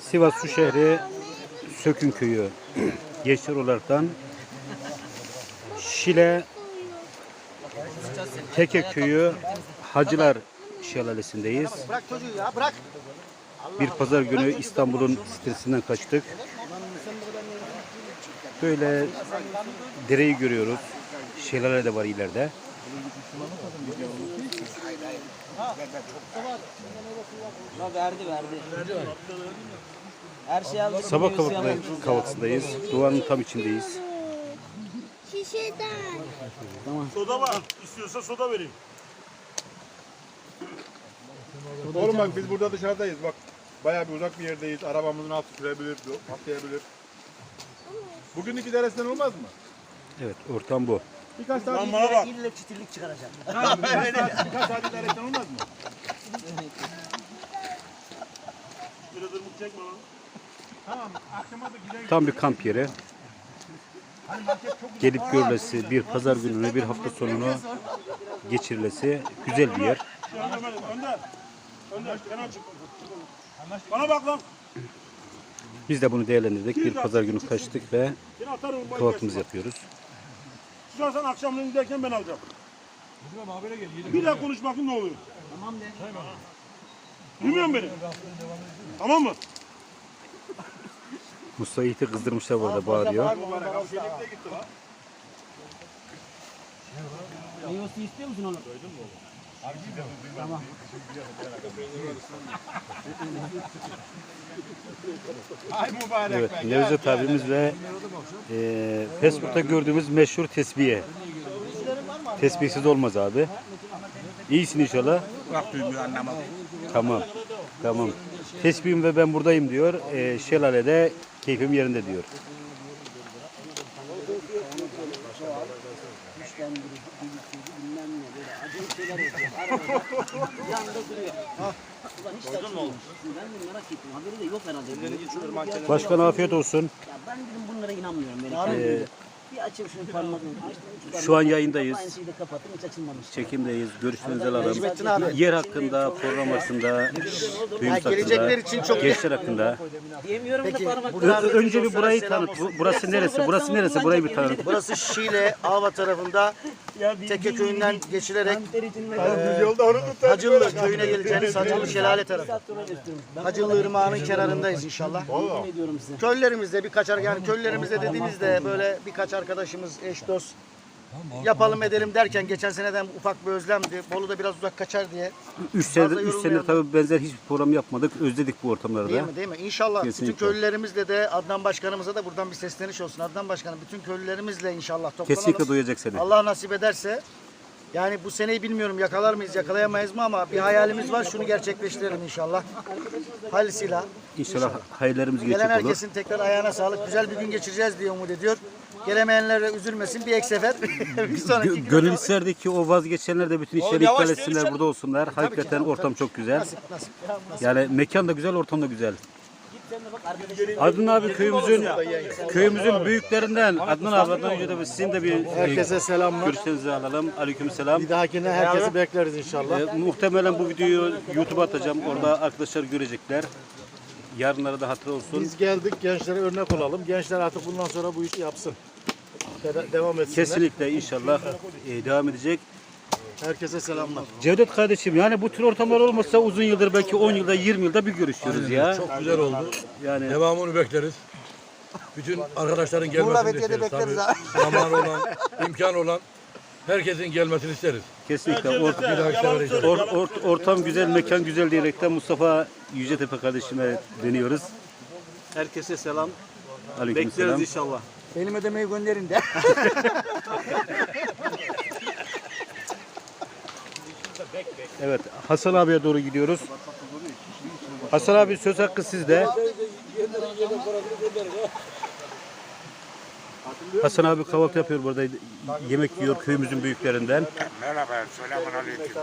Sivas Su Şehri Sökün Köyü gençler olaraktan Şile Teke Köyü Hacılar Şelalesi'ndeyiz. Bir pazar günü İstanbul'un stresinden kaçtık. Böyle dereyi görüyoruz. Şelale de var ileride. Ha, verdi verdi. Her şey aldım. Sabah aldım. kahvaltısındayız. Doğanın tam içindeyiz. Şişeden. Soda var. İstiyorsa soda vereyim. Oğlum bak biz burada dışarıdayız bak. Bayağı bir uzak bir yerdeyiz. Arabamızın altı sürebilir, patlayabilir. Bugün deresinden olmaz mı? Evet ortam bu. Birkaç saat, Lan bana bak. İlle çitillik çıkaracak. birkaç saat, birkaç saat idaresinden olmaz mı? Biraz ırmık çekme lan. Tamam, akşama da gidelim. Tam bir kamp yeri. Gelip görülesi bir pazar gününü, bir hafta sonunu geçirilesi güzel bir yer. Önder, Önder. Önder. Kenar çık. Bana bak lan. Biz de bunu değerlendirdik. Bir pazar günü kaçtık ve kahvaltımızı yapıyoruz. Sen akşamleyin giderken ben alacağım. Bir daha konuş bakayım ne oluyor. Tamam de. Duymuyor musun beni? Tamam mı? Mustafa Yiğit'i kızdırmışlar burada bağırıyor. Meyvesi istiyor musun oğlum? Ay mübarek Evet. Nevzat abimiz ve e, Facebook'ta gördüğümüz meşhur tesbihe. Tesbihsiz olmaz abi. İyisin inşallah. Duymuyor anlamadım. Tamam. Tamam. Tesbihim ve ben buradayım diyor. E, şelalede keyfim yerinde diyor. Bilmem ne böyle acayip şeyler oluyor. Arada Yanında duruyor. Ulan hiç. Ben de merak ettim. Haberi de yok herhalde. Başkan afiyet olsun. Ya ben dedim bunlara inanmıyorum. Böyle. Bir açayım şunu parmağını. Açtım, Şu an yayındayız. Kapattım hiç açılmamış. Çekimdeyiz. Görüşlerinizi alalım. Abi. Yer hakkında, program hakkında, gelecekler hakkında, için çok- gençler hakkında. Diyemiyorum da parmak. Ö- önce bir burayı tanıt. Bu- Burası neresi? Burası neresi? Burayı bir tanıt. Burası Şile, Alva tarafında Teke köyünden geçilerek tut. Hacılı köyüne geleceğiniz Hacılı Şelale tarafı. Hacılı Irmağı'nın kenarındayız inşallah. Yemin ediyorum size. Köylülerimizle birkaç ar- yani köylülerimizle dediğimizde böyle birkaç arkadaşımız, eş dost yapalım edelim derken geçen seneden ufak bir özlemdi. Bolu'da biraz uzak kaçar diye. 3 senedir, Fazla 3 senedir tabii benzer hiçbir program yapmadık. Özledik bu ortamları Değil da. mi? Değil mi? İnşallah Kesinlikle. bütün köylülerimizle de Adnan Başkanımıza da buradan bir sesleniş olsun. Adnan Başkanım bütün köylülerimizle inşallah toplanalım. Kesinlikle duyacak seni. Allah nasip ederse yani bu seneyi bilmiyorum yakalar mıyız yakalayamayız mı ama bir hayalimiz var şunu gerçekleştirelim inşallah. Hayırlısıyla. İnşallah hayırlarımız Gelen gerçek olur. herkesin tekrar ayağına sağlık. Güzel bir gün geçireceğiz diye umut ediyor. Gelemeyenler de üzülmesin. Bir ek sefer. bir sonraki gün- o vazgeçenler de bütün işleri iptal etsinler, burada olsunlar. Hakikaten ortam çok güzel. Nasip, nasip. Yani mekan da güzel, ortam da güzel. Sen de bak arkadaşım. Adnan abi köyümüzün köyümüzün büyüklerinden Adnan abi Adnan önce de sizin de bir Herkese selamlar. görüşlerinizi alalım. Aleyküm selam. Bir dahakine herkesi bekleriz inşallah. Ee, muhtemelen bu videoyu YouTube'a atacağım. Orada arkadaşlar görecekler. Yarınlara da hatır olsun. Biz geldik gençlere örnek olalım. Gençler artık bundan sonra bu işi yapsın. De- devam etsinler. Kesinlikle inşallah e, devam edecek. Herkese selamlar. Cevdet kardeşim yani bu tür ortamlar olmasa uzun yıldır belki 10 yılda 20 yılda bir görüşüyoruz ya. Çok güzel oldu. Yani Devamını bekleriz. Bütün arkadaşların gelmesini isteriz. bekleriz Tabii. Zamanı olan, imkanı olan herkesin gelmesini isteriz. kesinlikle or- Bir dahaki sefere inşallah. or- or- ortam güzel, mekan güzel diyerekten Mustafa Yücetepe kardeşime dönüyoruz. Herkese selam. Aleyküm selam. Bekleriz inşallah. Benim ödemeyi gönderin de. Evet, Hasan abiye doğru gidiyoruz. Hasan abi söz hakkı sizde. Hasan abi kahvaltı yapıyor burada. Yemek yiyor köyümüzün büyüklerinden. Merhaba, selamun aleyküm.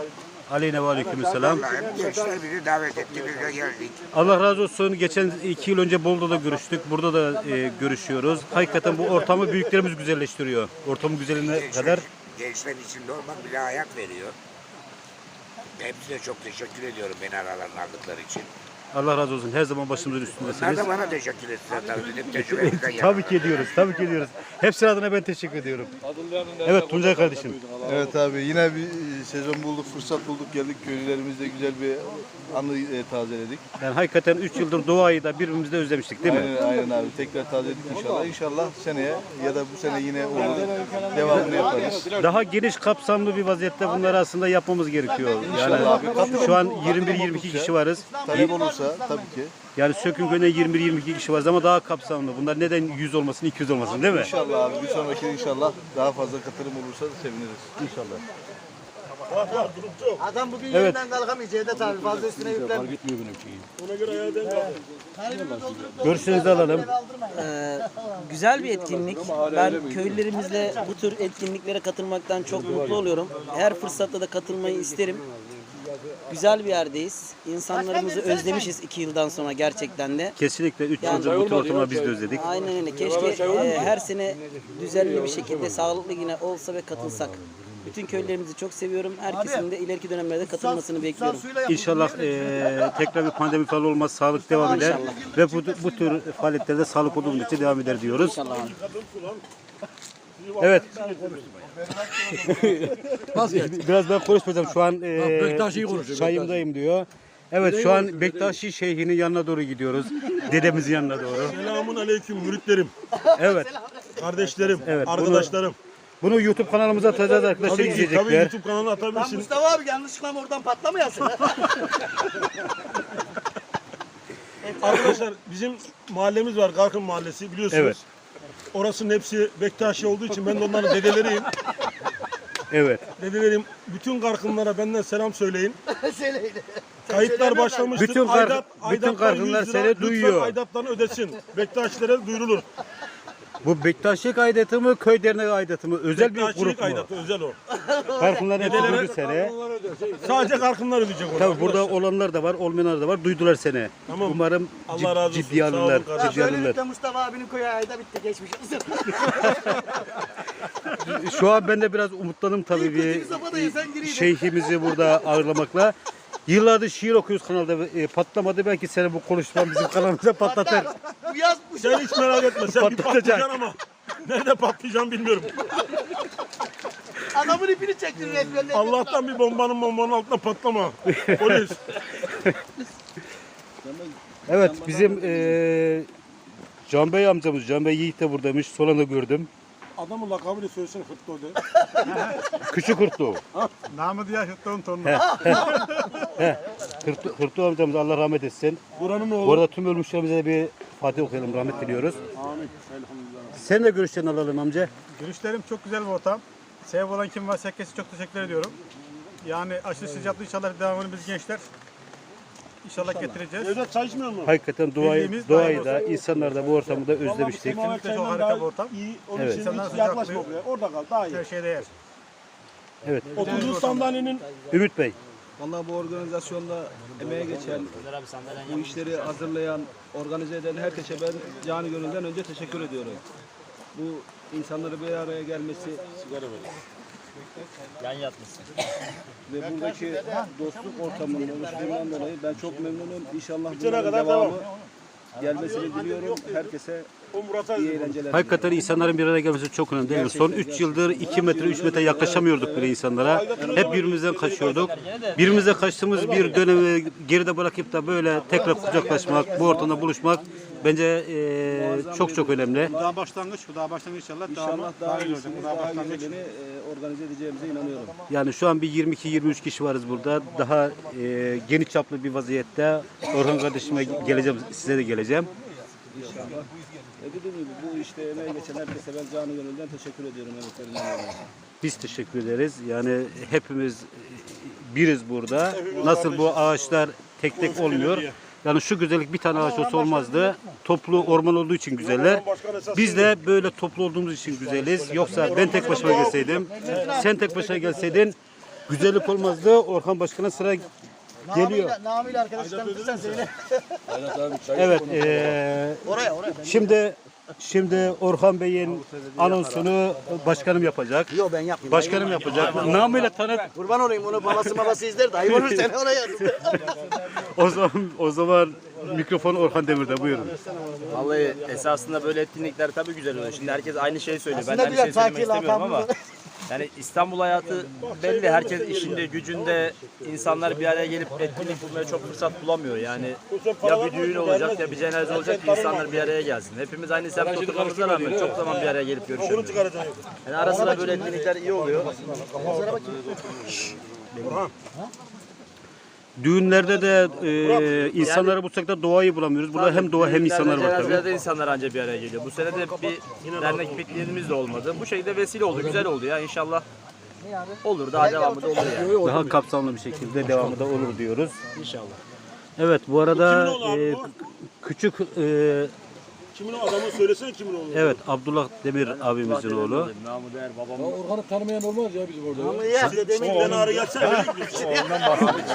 Aleyne ve aleyküm selam. Gençler bizi davet etti, biz de geldik. Allah razı olsun. Geçen iki yıl önce Bolu'da da görüştük. Burada da e, görüşüyoruz. Hakikaten bu ortamı büyüklerimiz güzelleştiriyor. Ortamın güzeline Gençler, kadar. gençler içinde olmak bile hayat veriyor. Hepsine çok teşekkür ediyorum beni aralarına aldıkları için. Allah razı olsun. Her zaman başımızın üstündesiniz. Da bana teşekkür ettiler tabii ki ediyoruz. Tabii ki ediyoruz. Hepsi adına ben teşekkür ediyorum. Evet Tuncay kardeşim. Evet abi yine bir sezon bulduk, fırsat bulduk geldik. Köylülerimizle güzel bir anı e, tazeledik. Yani hakikaten 3 yıldır doğayı da birbirimizi de özlemiştik değil mi? Aynen, aynen abi. Tekrar tazeledik inşallah. İnşallah seneye ya da bu sene yine olur. Devamını yaparız. Daha geniş kapsamlı bir vaziyette bunları aslında yapmamız gerekiyor. Yani İnşallah abi. Şu an katılım 21-22 oldukça, kişi varız. Talep olursa tabii ki. Yani Sökün Köyü'nde 21-22 kişi varız ama daha kapsamlı. Bunlar neden 100 olmasın, 200 olmasın değil mi? İnşallah abi. Bir sonraki inşallah daha fazla katılım olursa da seviniriz. İnşallah. Adam bugün Evet. yerinden kalkamayacak Cevdet abi fazla üstüne yüklen. Ona göre yerden kaldı. Görüşlerinizi alalım. Ee, güzel bir etkinlik. Ben köylülerimizle bu tür etkinliklere katılmaktan çok mutlu oluyorum. Her fırsatta da katılmayı isterim. Güzel bir yerdeyiz. İnsanlarımızı özlemişiz iki yıldan sonra gerçekten de. Kesinlikle 3 yıldır bu tür ortamları biz de özledik. Aynen öyle. Keşke e, her sene düzenli bir şekilde sağlıklı yine olsa ve katılsak. Bütün köylerimizi çok seviyorum. Herkesin de ileriki dönemlerde katılmasını bekliyorum. İnşallah eee, tekrar bir pandemi falan olmaz, sağlık devam eder. Ve bu, bu tür faaliyetlerde sağlık olduğu müddetçe devam eder diyoruz. İnşallah. Evet. Biraz ben konuşmayacağım. Şu an eee Bektaşi'yi konuşuyor, çayımdayım diyor. Evet şu an Bektaşi Şeyhi'nin yanına doğru gidiyoruz. Dedemizin yanına doğru. Selamun aleyküm müritlerim, Evet. kardeşlerim, Evet, bunu- arkadaşlarım. Bunu YouTube kanalımıza atacağız arkadaşlar Tabii ki tabii izleyecekler. YouTube kanalına atabilirsin. Mustafa abi yanlışlıkla oradan patlamayasın. Arkadaşlar bizim mahallemiz var Karkın Mahallesi biliyorsunuz. Evet. Orasının hepsi Bektaşi olduğu için ben de onların dedeleriyim. Evet. Dedelerim bütün Karkınlara benden selam söyleyin. Söyleyin. Kayıtlar başlamıştır. Bütün Kark- Aydap- bütün Karkınlar 100 lira, seni lütfen duyuyor. Aydaplarını ödesin. Bektaşilere duyurulur. Bu Bektaşlık aidatı mı, köy derneği aidatı mı? Özel bir grup mu? aidatı özel o. Farklıların hepsi Dedelere- duydu seni. Sadece Karkınlar ödeyecek onu. Tabii burada olanlar da var, olmayanlar da var. Duydular seni. Tamam. Umarım Allah cid- razı olsun. ciddiye Sağ olun alırlar. kardeşim. Ciddiye alırlar. Böylelikle Mustafa abinin koyu ayda bitti geçmiş olsun. Şu an ben de biraz umutlandım tabii bir şeyhimizi burada ağırlamakla. Yıllardır şiir okuyoruz kanalda. E, patlamadı belki seni bu konuşman bizim kanalımıza patlatır. Bu yaz bu Sen hiç merak etme. Sen bir Patlatacak. patlayacaksın ama. Nerede patlayacağım bilmiyorum. adamın ipini çektin resmen. Allah'tan bir bombanın bombanın altına patlama. Polis. Evet bizim e, Can Bey amcamız, Can Bey Yiğit de buradaymış. Son anda gördüm. Adamın lakabını söylesene Hırto de. Küçük Hırtlı. Namı diye Hıttığın torunu. Hırtlı, Hırtlı amcamız Allah rahmet etsin. Buranın Bu oğlu. arada tüm ölmüşlerimize de bir Fatih okuyalım, rahmet diliyoruz. Amin. Elhamdülillah. Sen de görüşlerini alalım amca. Görüşlerim çok güzel bir ortam. Sebep olan kim varsa herkese çok teşekkür ediyorum. Yani aşırı sıcaklığı inşallah devamını biz gençler inşallah getireceğiz. Evde çay içmiyor musun? Hakikaten doğayı, Bildiğimiz doğayı da, insanlar da bu ortamı da özlemiştik. Kesinlikle çok çayından harika bir ortam. İyi. Onun Evet. için hiç yaklaşma buraya. Orada kal. Daha iyi. Her şeye değer. Evet. Oturduğu sandalyenin Ümit Bey. Vallahi bu organizasyonda emeğe geçen, bu işleri hazırlayan, organize eden herkese ben canı gönülden önce teşekkür ediyorum. Bu insanları bir araya gelmesi ve buradaki dostluk ortamının oluştuğundan dolayı ben çok memnunum. İnşallah kadar devamı gelmesini diliyorum. Herkese iyi eğlenceler. Hakikaten insanların bir araya gelmesi çok önemli değil mi? Son 3 yıldır 2 metre 3 metre yaklaşamıyorduk bile insanlara. Hep birbirimizden kaçıyorduk. Birbirimizden kaçtığımız bir dönemi geride bırakıp da böyle tekrar kucaklaşmak, bu ortamda buluşmak bence eee, çok çok önemli. Daha başlangıç, bu daha başlangıç inşallah. İnşallah daha iyisini, daha güzelini e, organize edeceğimize inanıyorum. Yani şu an bir 22-23 kişi varız burada. Daha eee, geniş çaplı bir vaziyette Orhan kardeşime geleceğim, size de geleceğim. Dediğim gibi bu işte emeği geçen herkese ben canı gönülden teşekkür ediyorum emeklerinden dolayı. Biz teşekkür ederiz. Yani hepimiz biriz burada. Nasıl bu ağaçlar tek tek olmuyor. Yani şu güzellik bir tane ağaç olsa olmazdı. Toplu orman olduğu için güzeller. Biz de böyle toplu olduğumuz için güzeliz. Yoksa ben tek başıma gelseydim, sen tek başına gelseydin güzellik olmazdı. Orhan Başkan'a sıra geliyor. Namıyla arkadaşlar sen söyle. Evet. eee, Oraya oraya. şimdi Şimdi Orhan Bey'in anonsunu başkanım yapacak. Yok ben yapmayayım. Başkanım yapacak. Namıyla tanıt. Kurban olayım onu babası babası izler de ayıp olur seni oraya. O zaman o zaman mikrofon Orhan Demir'de buyurun. Vallahi esasında böyle etkinlikler tabii güzel oluyor. Şimdi herkes aynı şeyi söylüyor. Ben de Aslında aynı şeyi biraz söylemek istemiyorum ama. Yani İstanbul hayatı belli. Herkes işinde, gücünde insanlar bir araya gelip etkinlik bulmaya çok fırsat bulamıyor. Yani ya bir düğün olacak ya bir cenaze olacak ki insanlar bir araya gelsin. Hepimiz aynı semtte oturmamıza rağmen çok zaman bir araya gelip görüşemiyoruz. Yani ara sıra böyle etkinlikler iyi oluyor. Düğünlerde de e, insanları bulsak da doğayı bulamıyoruz. Burada hem doğa hem insanlar var tabii. Cenazelerde insanlar anca bir araya geliyor. Bu sene de bir dernek pikniğimiz de olmadı. Bu şekilde vesile oldu. Güzel oldu ya inşallah. Olur daha devamı da olur yani. Daha kapsamlı bir şekilde devamı da olur diyoruz. İnşallah. Evet bu arada e, bu? küçük e, Kimin o adamı söylesene kimin olduğunu. evet Abdullah Demir abimizin oğlu. Mahmut Er babam. Orhan'ı tanımayan olmaz ya bizim orada. Ya dedemin Ben ağrı gelsene.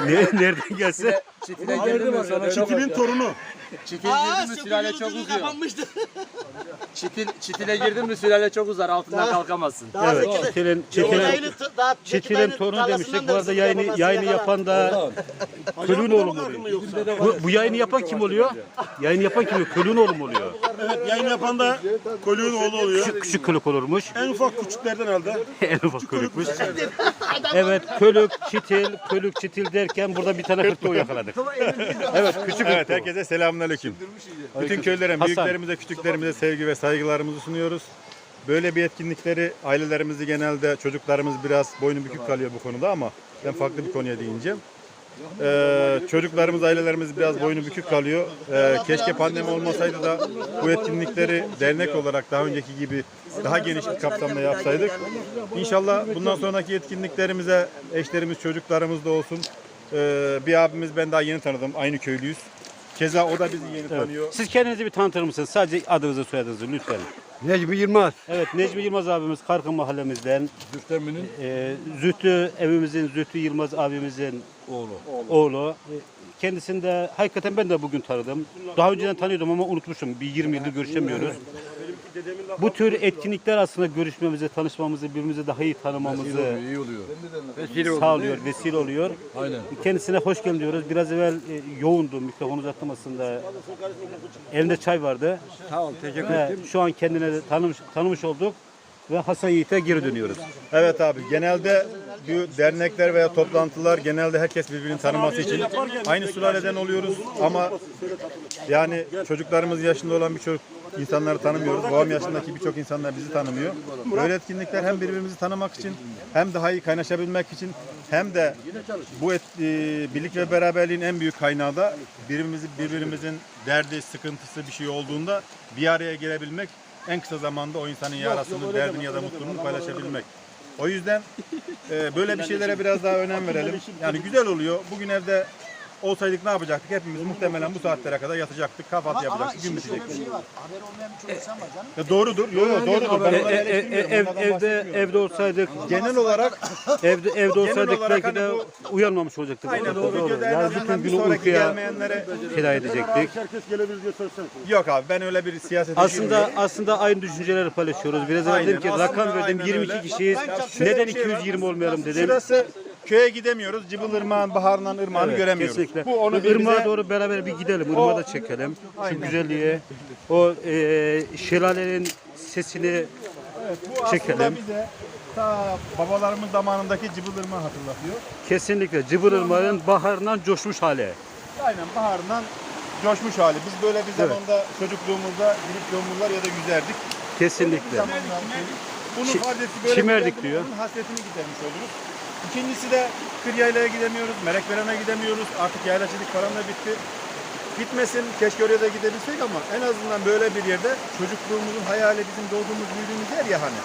Ne, nereden gelse Çitile girdim mi sana? Çitilin torunu. Çitil girdim mi sülale çok uzuyor. Çitil, çitile girdim mi sülale çok uzar altından kalkamazsın. evet Çetil'in Çetil'in Çetil'in torunu demiştik. Bu arada yayını yayını yapan da Kölün oğlu mu oluyor? Bu, bu yayını yapan kim oluyor? Yayını yapan kim oluyor? Kölün oğlu mu oluyor? Evet yayın yapan da Kolü'nün oğlu oluyor. Küçük, küçük kölük olurmuş. En ufak küçüklerden elde. en ufak kölükmüş. Evet kölük, çitil, kölük, çitil derken burada bir tane hırtı yakaladık. Evet küçük Evet hırtı. herkese selamünaleyküm. Bütün köylere, Hasan. büyüklerimize, küçüklerimize sevgi ve saygılarımızı sunuyoruz. Böyle bir etkinlikleri ailelerimizi genelde çocuklarımız biraz boynu bükük kalıyor bu konuda ama ben farklı bir konuya değineceğim. Ee, çocuklarımız, ailelerimiz biraz boynu bükük kalıyor. Ee, keşke pandemi olmasaydı da bu etkinlikleri dernek olarak daha önceki gibi daha geniş bir kapsamda yapsaydık. İnşallah bundan sonraki etkinliklerimize eşlerimiz, çocuklarımız da olsun. Ee, bir abimiz ben daha yeni tanıdım. Aynı köylüyüz. Keza o da bizi yeni tanıyor. Siz kendinizi bir tanıtır mısınız? Sadece adınızı soyadınızı lütfen. Necmi Yılmaz. Evet Necmi Yılmaz abimiz Karkın mahallemizden. Züftemi'nin E, Zühtü evimizin Zühtü Yılmaz abimizin oğlu. Oğlu. E, Kendisini de hakikaten ben de bugün tanıdım. Daha önceden tanıyordum ama unutmuşum. Bir 20 yıldır görüşemiyoruz. Bu tür etkinlikler aslında görüşmemizi, tanışmamızı, birbirimizi daha iyi tanımamızı iyi oluyor. sağlıyor, vesile oluyor. Aynen. Kendisine hoş geldin diyoruz. Biraz evvel e, yoğundu mikrofon uzattım aslında. Elinde çay vardı. Tamam teşekkür Ve şu an kendine de tanımış, tanımış olduk ve Hasan Yiğit'e geri dönüyoruz. Evet abi genelde bu dernekler veya toplantılar genelde herkes birbirini tanıması için aynı sülaleden oluyoruz ama yani çocuklarımız yaşında olan birçok insanları tanımıyoruz. Babam yaşındaki birçok insanlar bizi tanımıyor. Böyle etkinlikler hem birbirimizi tanımak için hem daha iyi kaynaşabilmek için hem de bu et, e, birlik ve beraberliğin en büyük kaynağı da birbirimizi birbirimizin derdi, sıkıntısı bir şey olduğunda bir araya gelebilmek en kısa zamanda o insanın yarasını, derdini ya da mutluluğunu paylaşabilmek. O yüzden e, böyle bir şeylere biraz daha önem verelim. Yani güzel oluyor. Bugün evde olsaydık ne yapacaktık? Hepimiz muhtemelen bu saatlere kadar yatacaktık, kahvaltı yapacaktık, gün bitecekti. şey var. Haber olmayan birçok insan var canım. Ya doğrudur, yo, yo, doğrudur. Ben E, onları e, e, eleştirmiyorum, ev, onlardan evde bahsetmiyorum. evde olsaydık Genel olarak evde evde olsaydık olarak belki de hani uyanmamış olacaktık. aynen Doğru. o videoda en Yani azından bütün bir günü sonraki uykuya gelmeyenlere feda edecektik. Herkes gelebilir diye söylesene. yok abi ben öyle bir siyaset Aslında aslında aynı düşünceleri paylaşıyoruz. Biraz evvel Aynen, dedim ki aslında rakam verdim aynen 22 öyle. kişiyiz. Neden bir şey var. 220 olmayalım dedim. Şurası köye gidemiyoruz. Cıbıl Irmağı'nın baharından ırmağını göremiyoruz. Kesinlikle. Bu onu bir Irmağa bize- doğru beraber bir gidelim. Irmağı da çekelim. Şu güzelliği, o e, şelalenin sesini Bu aslında çekelim. bize ta babalarımın zamanındaki Cıbıl Irmağı hatırlatıyor. kesinlikle Cıbır Irmağı'nın baharından coşmuş hali. Aynen baharından coşmuş hali. Biz böyle bir zamanda çocukluğumuzda gidip yomurlar ya da yüzerdik. Kesinlikle. Çi- fadesi böyle çimerdik diyor. Bunun hasretini gidermiş oluruz. İkincisi de Kıryayla'ya gidemiyoruz, Merekveren'e gidemiyoruz. Artık yaylacılık falan da bitti. Bitmesin, keşke oraya da gidebilsek ama en azından böyle bir yerde çocukluğumuzun hayali bizim doğduğumuz, büyüdüğümüz yer ya hani.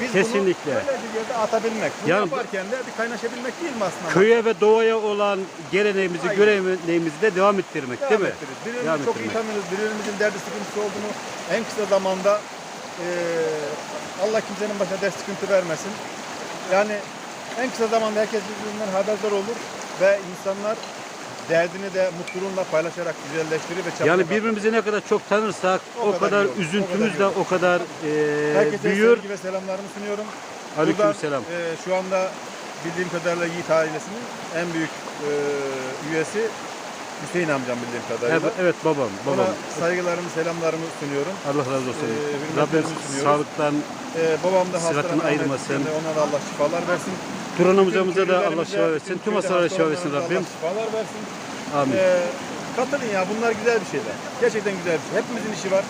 Biz Kesinlikle. bunu böyle bir yerde atabilmek. Bunu Yani- yaparken de bir kaynaşabilmek değil mi aslında? Köye ve doğaya olan geleneğimizi, Aynen. göreneğimizi de devam ettirmek Devam değil mi? ettiririz. Birbirimizi Devam çok iyi ettirmek. tanırız. Birbirimizin derdi sıkıntısı olduğunu en kısa zamanda eee, Allah kimsenin başına dert sıkıntı vermesin. Yani en kısa zamanda herkes birbirinden haberdar olur ve insanlar derdini de mutluluğunla paylaşarak güzelleştirir ve çabuk Yani birbirimizi ne kadar çok tanırsak o, O kadar kadar olur, o üzüntümüz kadar de o kadar e, Herkese büyür. sevgi ve selamlarımı sunuyorum. Aleykümselam. Buradan, e, şu anda bildiğim kadarıyla Yiğit ailesinin en büyük e, üyesi Hüseyin amcam bildiğim kadarıyla. Evet, evet babam, Ona babam. saygılarımı, selamlarımı sunuyorum. Allah razı olsun. Ee, Rabbim sağlıktan E, babam da hastalandı. ayırmasın. Ona da Allah şifalar versin. Turan amcamıza da Allah şifa versin. tüm hastalara şifa versin Rabbim. Allah şifalar versin. Amin. E, katılın ya bunlar güzel bir şeyler. Gerçekten güzel bir şey. Hepimizin işi var.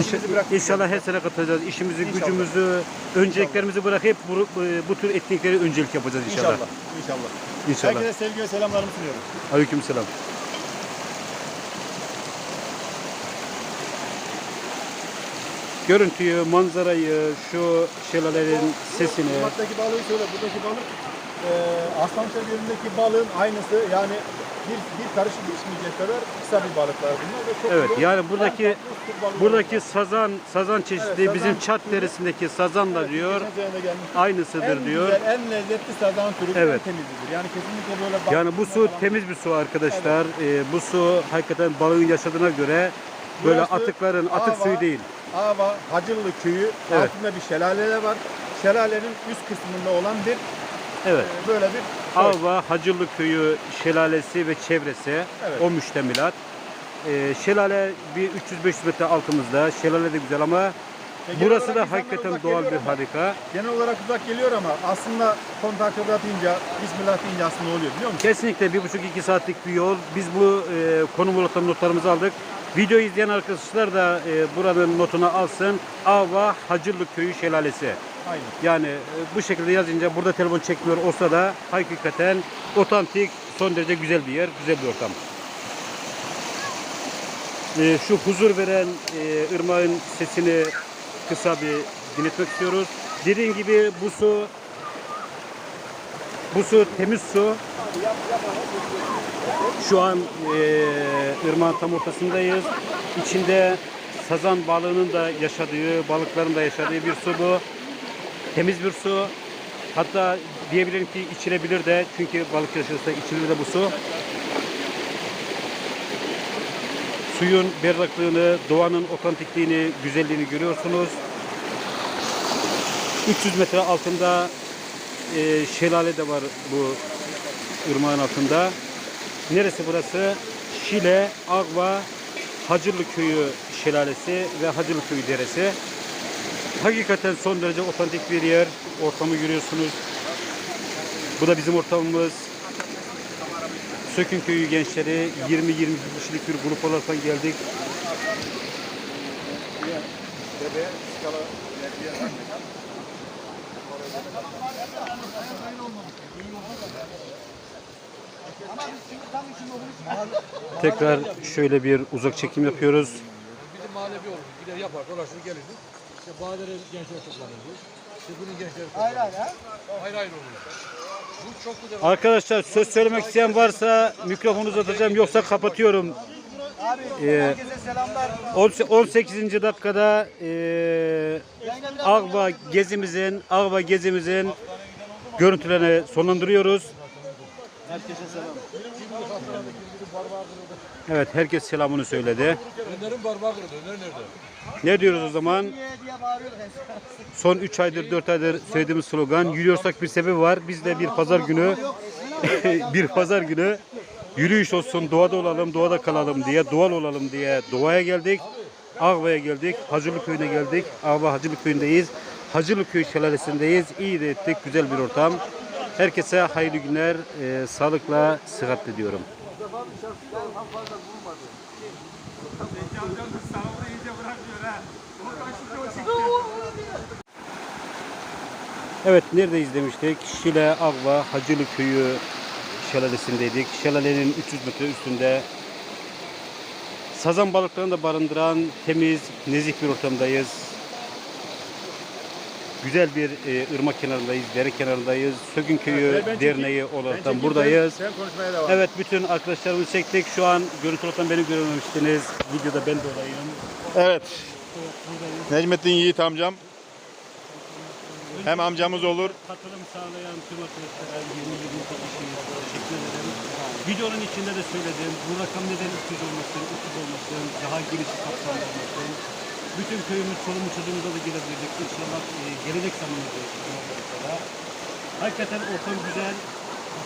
İşimizi İnşallah, her sene katılacağız. İşimizi, İnşallah. gücümüzü, önceliklerimizi bırakıp bu, bu- bu tür etkinlikleri öncelik yapacağız inşallah. İnşallah. İnşallah. İnşallah. Herkese sevgi ve selamlarımı sunuyorum. Aleykümselam. Görüntüyü, manzarayı, şu şelalelerin sesini, Buradaki balığı söyle. Buradaki balık e, Aslançay Gölü'ndeki balığın aynısı. Yani bir, bir karışık içmeyecek kadar kısa bir balıklar bunlar. Ve çok Evet zor. yani buradaki En tatlı buradaki sazan sazan çeşidi Evet, sazan bizim çat türü. derisindeki sazanla Evet, diyor aynısıdır en diyor. güzel, en lezzetli sazan türü Evet. en temizidir. Yani kesinlikle böyle bak- Yani bu su temiz bir su arkadaşlar. Ee, bu su hakikaten balığın yaşadığına göre böyle Burası atıkların atık suyu değil. Ava Hacıllı köyü Evet. altında bir şelale var. Şelalenin üst kısmında olan bir Evet. e, böyle bir koy. Ava Hacırlı Köyü şelalesi ve çevresi Evet. o müştemilat. Ee, şelale bir 300-500 metre altımızda. Şelale de güzel ama genel burası da hakikaten doğal bir ama- harika. Genel olarak uzak geliyor ama aslında kontakta atınca, Bismillah deyince aslında oluyor biliyor musun? Kesinlikle bir buçuk iki saatlik bir yol. Biz bu e, konum olarak notlarımızı aldık. Videoyu izleyen arkadaşlar da e, buranın notunu alsın. Ava Hacırlı Köyü Şelalesi. Aynen. Yani e, bu şekilde yazınca burada telefon çekmiyor olsa da hakikaten otantik, son derece güzel bir yer, güzel bir ortam. E, şu huzur veren e, ırmağın sesini kısa bir dinletmek istiyoruz. Dediğim gibi bu su bu su temiz su. Şu an e, ırmağın tam ortasındayız. İçinde sazan balığının da yaşadığı, balıkların da yaşadığı bir su bu. Temiz bir su. Hatta diyebilirim ki içilebilir de çünkü balık yaşarsa içilir de bu su. Suyun berraklığını, doğanın otantikliğini, güzelliğini görüyorsunuz. 300 metre altında e, şelale de var bu ırmağın altında. Neresi burası? Şile, Agva, Hacırlı Köyü şelalesi ve Hacırlı Köyü deresi. Hakikaten son derece otantik bir yer. Ortamı görüyorsunuz. Bu da bizim ortamımız. Sökün Köyü gençleri 20-22 kişilik bir grup olarak geldik. Tekrar şöyle bir uzak çekim yapıyoruz. Bizim mahalle bir olur. Gider yapar, dolaşır gelirdik. İşte Badere gençler toplanırdı. İşte bunun gençleri toplanırdı. Ayrı ayrı Ayrı ayrı oluyor. Bu çok güzel. Arkadaşlar söz söylemek isteyen varsa mikrofonu uzatacağım yoksa kapatıyorum. Ee, Herkese selamlar. on- 18. dakikada e, Agva gezimizin Agva gezimizin görüntülerini sonlandırıyoruz. Herkese selam. Evet herkes selamını söyledi. Öner'in barbağı kırdı. Öner nerede? Ne diyoruz o zaman? Son 3 aydır 4 aydır söylediğimiz slogan yürüyorsak bir sebebi var. Biz de bir pazar günü bir pazar günü yürüyüş olsun doğada olalım doğada kalalım diye doğal olalım diye doğaya geldik. Ağva'ya geldik. Hacılı köyüne geldik. Ağva Hacılı köyündeyiz. Hacılı köy şelalesindeyiz. İyi de ettik. Güzel bir ortam. Herkese hayırlı günler. e, sağlıkla sıhhatle diyorum. Evet neredeyiz demiştik? Şile, Agva, Hacılı Köyü şelalesindeydik. Şelalenin 300 metre üstünde sazan balıklarını da barındıran temiz, nezih bir ortamdayız. Güzel bir e, ırmak kenarındayız, dere kenarındayız. Sögün Köyü Evet. Derneği olarak buradayız. Sen, sen. Evet bütün arkadaşlarımızı çektik. Şu an görüntü olarak beni görememiştiniz. Videoda ben de olayım. Evet. Necmettin Yiğit amcam hem amcamız olur. Katılım sağlayan tüm arkadaşlara 20 kişiye teşekkür ederim. Videonun içinde de söyledim. Bu rakam neden 300 olmasın, 300 olmasın, daha geniş kapsamlı olmasın. Bütün köyümüz, çoluğumuz, çocuğumuza da gelebilecek. İnşallah e, gelecek zamanlarda. Hakikaten ortam güzel.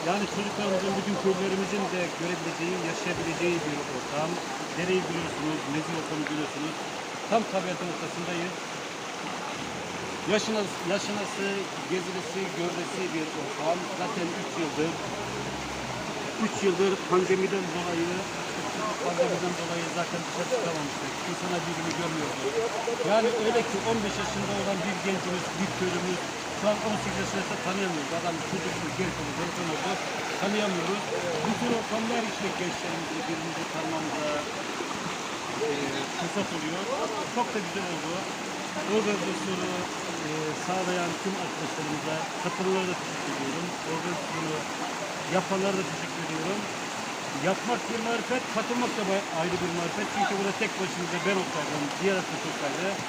Yani çocuklarımızın, bütün köylerimizin de görebileceği, yaşayabileceği bir ortam. Dereyi görüyorsunuz, mezi ortamı görüyorsunuz. Tam tabiatın ortasındayız. Yaşınası, yaşınası, gezilisi, gördesi bir ortam. Zaten 3 yıldır 3 yıldır pandemiden dolayı pandemiden dolayı zaten dışarı çıkamamıştık. İnsanlar birbirini görmüyordu. Yani öyle ki 15 yaşında olan bir gencimiz, bir köylümüz şu an 18 yaşında tanıyamıyoruz. Adam çocuk mu, genç olur, genç olur, tanıyamıyoruz. Bütün ortamlar işte gençlerimizi birbirimizi tanımamıza e, fırsat oluyor. Çok da güzel oldu. Organizasyonu e, sağlayan tüm arkadaşlarımıza, katılımlara da teşekkür ediyorum. Organizasyonu yapanlara da teşekkür ediyorum. Yapmak bir marifet, katılmak da ayrı bir marifet. Çünkü burada tek başımıza ben olsaydım, diğer arkadaş olsaydı.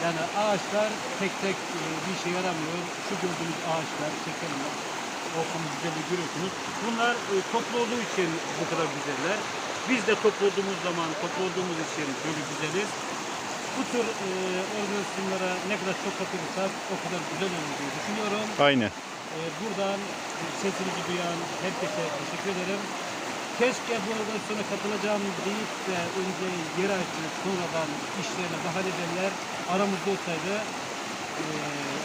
Yani ağaçlar tek tek e, bir işe yaramıyor. Şu gördüğünüz ağaçlar, çekelimler, ortamı güzelliği görüyorsunuz. Bunlar e, toplu olduğu için bu kadar güzeller. Biz de toplu olduğumuz zaman, toplu olduğumuz için böyle güzeliz. Bu tür e, organizasyonlara ne kadar çok katılırsak o kadar güzel olur diye düşünüyorum. Aynen. Ee, buradan sesimizi duyan herkese teşekkür ederim. Keşke bu organizasyona katılacağım deyip de önce yer açıp sonradan işlerine bahane edenler aramızda olsaydı ee,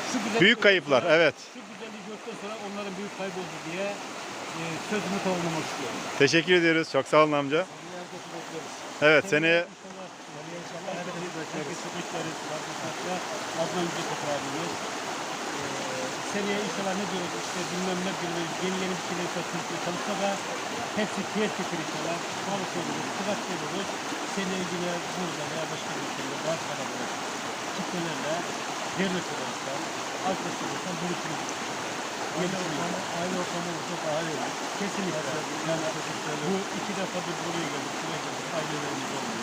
şu güzel Büyük kayıplar, evet. Şu güzelliği gördükten sonra onların büyük kayboldu diye ee, sözümü tamamlamak istiyorum. Teşekkür ediyoruz. Çok sağ olun amca. Evet Herkese bekleriz. Arkadaşlar Adnan Yüce Toprağı'nız. Seneye inşallah ne diyoruz işte bilmem ne diyoruz. Yeni yeni bir şeyler çalışmaya çalışsa da hepsi tiyet getir inşallah. Sağlık oluruz, sırat oluruz. Seneye yine burada veya başka bir ülkede daha kalabalık kitlelerle devlet olaraktan, arkadaşlar olaraktan buluşuruz. Aile ortamı, aile ortamı olursa daha iyi olur. Kesinlikle. Yani bu iki defa bir buraya geldik, şuraya geldik, ailelerimiz olmuyor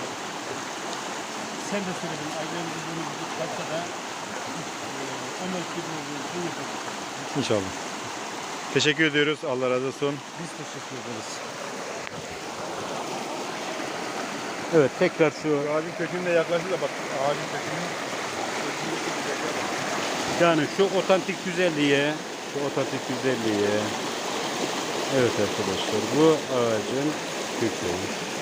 sen de söyledin bunu bir kaçsa da Ömer gibi olduğunu duyurduk. inşallah. Teşekkür ediyoruz. Allah razı olsun. Biz teşekkür ederiz. Evet tekrar şu Ağacın kökünde yaklaştı da bak ağacın kökünü. yani şu otantik güzelliğe şu otantik güzelliğe evet arkadaşlar bu ağacın kökü.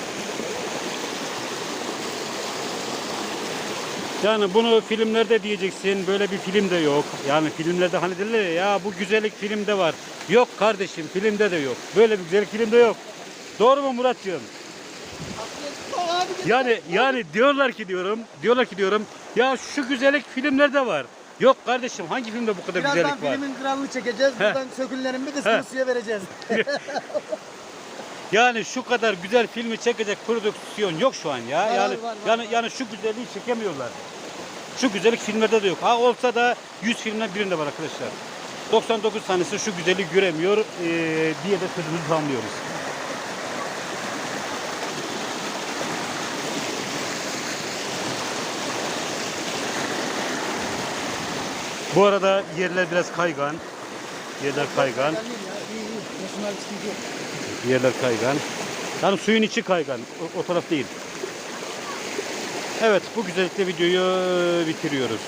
Yani bunu filmlerde diyeceksin. Böyle bir film de yok. Yani filmlerde hani derler ya, ya bu güzellik filmde var. Yok kardeşim filmde de yok. Böyle bir güzellik filmde yok. Doğru mu Muratcığım? Yani yani diyorlar ki diyorum, diyorlar ki diyorum ya şu güzellik filmlerde var. Yok kardeşim hangi filmde bu kadar Birazdan güzellik var? filmin kralını çekeceğiz. Buradan söküllerin bir kısmını suya vereceğiz. Yani şu kadar güzel filmi çekecek prodüksiyon yok şu an ya. Var, yani var, var. yani yani şu güzelliği çekemiyorlar. Şu güzellik filmlerde de yok. Ha olsa da 100 filmden birinde var arkadaşlar. 99 tanesi şu güzelliği göremiyor eee, diye de sözümüzü tamamlıyoruz. Bu arada yerler biraz kaygan. Yerler kaygan. Yerler kaygan. Yani suyun içi kaygan. O, o taraf değil. Evet bu güzellikle videoyu bitiriyoruz.